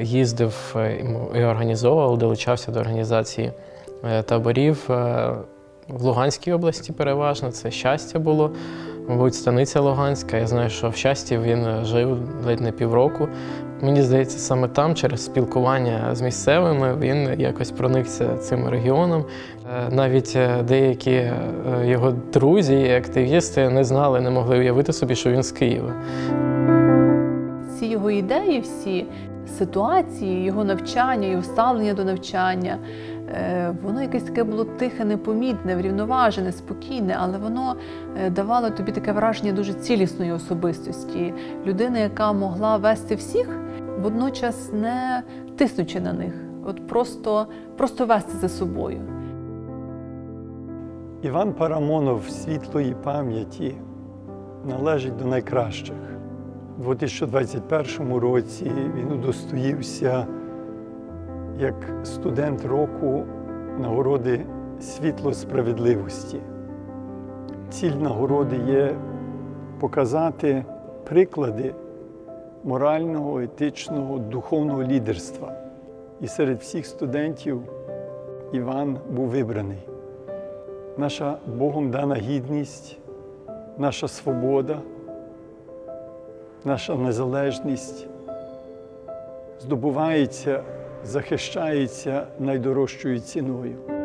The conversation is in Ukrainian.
їздив е, і- організовував, долучався до організації е, таборів е, в Луганській області переважно. Це щастя було, мабуть, станиця Луганська. Я знаю, що в щасті він е, жив ледь не півроку. Мені здається, саме там, через спілкування з місцевими, він якось проникся цим регіоном. Е, Навіть е, деякі е, його друзі і активісти не знали, не могли уявити собі, що він з Києва. Ці його ідеї, всі ситуації, його навчання, його ставлення до навчання, е, воно якесь таке було тихе, непомітне, врівноважене, спокійне, але воно е, давало тобі таке враження дуже цілісної особистості, людини, яка могла вести всіх, водночас не тиснучи на них, от просто, просто вести за собою. Іван Парамонов світлої пам'яті належить до найкращих. У 2021 році він удостоївся як студент року нагороди світло справедливості. Ціль нагороди є показати приклади морального, етичного, духовного лідерства. І серед всіх студентів Іван був вибраний наша Богом дана гідність, наша свобода, наша незалежність здобувається, захищається найдорожчою ціною.